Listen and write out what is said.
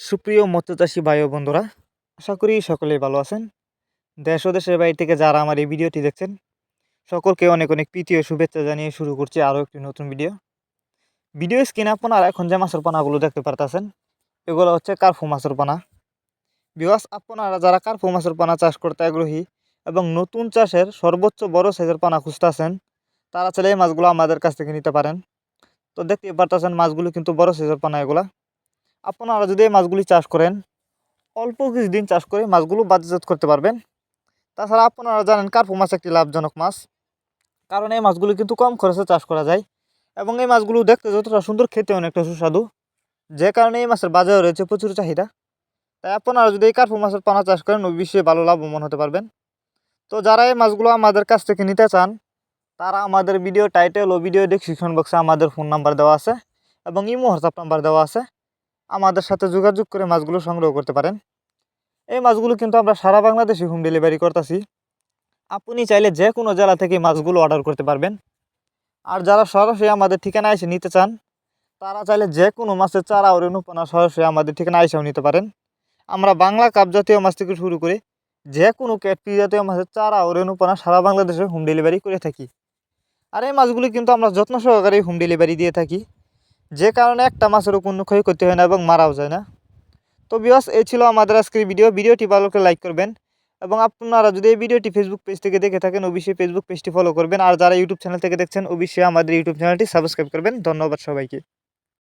সুপ্রিয় মৎস্যচাষী ভাই ও বন্ধুরা, আশা করি সকলেই ভালো আছেন। দেশ ও দেশের বাইরে থেকে যারা আমার এই ভিডিওটি দেখছেন, সকলকে অনেক অনেক প্রীতি ও শুভেচ্ছা জানিয়ে শুরু করছি আরও একটি নতুন ভিডিও। ভিডিও স্ক্রিনে আপনারা এখন যে মাছের পানাগুলো দেখতে পারতেছেন, এগুলো হচ্ছে কার্ফু মাছের পানা। বিকজ আপনারা যারা কার্ফু মাছের পানা চাষ করতে আগ্রহী এবং নতুন চাষের সর্বোচ্চ বড় সাইজের পানা খুঁজতেছেন, তারা চাইলে এই মাছগুলো আমাদের কাছ থেকে নিতে পারেন। তো দেখতে পারতেছেন মাছগুলো কিন্তু বড় সাইজের পানা এগুলা। আপনারা যদি এই মাছগুলি চাষ করেন, অল্প কিছুদিন চাষ করে মাছগুলো বাজারজাত করতে পারবেন। তাছাড়া আপনারা জানেন কার্পু মাছ একটি লাভজনক মাছ, কারণ এই মাছগুলো কিন্তু কম খরচে চাষ করা যায় এবং এই মাছগুলো দেখতে যতটা সুন্দর খেতে অনেকটা সুস্বাদু। যে কারণে এই মাছের বাজারে রয়েছে প্রচুর চাহিদা। তাই আপনারা যদি এই কার্পু মাছের পানা চাষ করেন, অবশ্যই ভালো লাভবান হতে পারবেন। তো যারা এই মাছগুলো আমাদের কাছ থেকে নিতে চান, তারা আমাদের ভিডিও টাইটেল ও ভিডিও ডিসক্রিপশন বক্সে আমাদের ফোন নাম্বার দেওয়া আছে এবং ইমো হোয়াটসঅ্যাপ নাম্বার দেওয়া আছে। আমাদের সাথে যোগাযোগ করে মাছগুলো সংগ্রহ করতে পারেন। এই মাছগুলো কিন্তু আমরা সারা বাংলাদেশে হোম ডেলিভারি করতেছি। আপনি চাইলে যে কোনো জেলা থেকে মাছগুলো অর্ডার করতে পারবেন। আর যারা সরাসরি আমাদের ঠিকানায় এসে নিতে চান, তারা চাইলে যে কোনো মাছের চারা ও রেণুপনা সরাসরি আমাদের ঠিকানায় এসেও নিতে পারেন। আমরা বাংলা কাপ জাতীয় মাছ থেকে শুরু করে যে কোনো ক্যাটপি জাতীয় মাছের চারা ও রেণুপনা সারা বাংলাদেশে হোম ডেলিভারি করে থাকি। আর এই মাছগুলি কিন্তু আমরা যত্ন সহকারে হোম ডেলিভারি দিয়ে থাকি। যে কারণে একটা মাছেরও কোনো ক্ষয়ক্ষতি হয় না এবং মারাও যায় না। তো বিয়স এই ছিল আমাদের আজকের ভিডিও ভিডিওটি ভালো করে লাইক করবেন এবং আপনারা যদি এই ভিডিওটি ফেসবুক পেজ থেকে দেখে থাকেন, অবশ্যই ফেসবুক পেজটি ফলো করবেন। আর যারা ইউটিউব চ্যানেল থেকে দেখছেন, অবশ্যই আমাদের ইউটিউব চ্যানেলটি সাবস্ক্রাইব করবেন। ধন্যবাদ সবাইকে।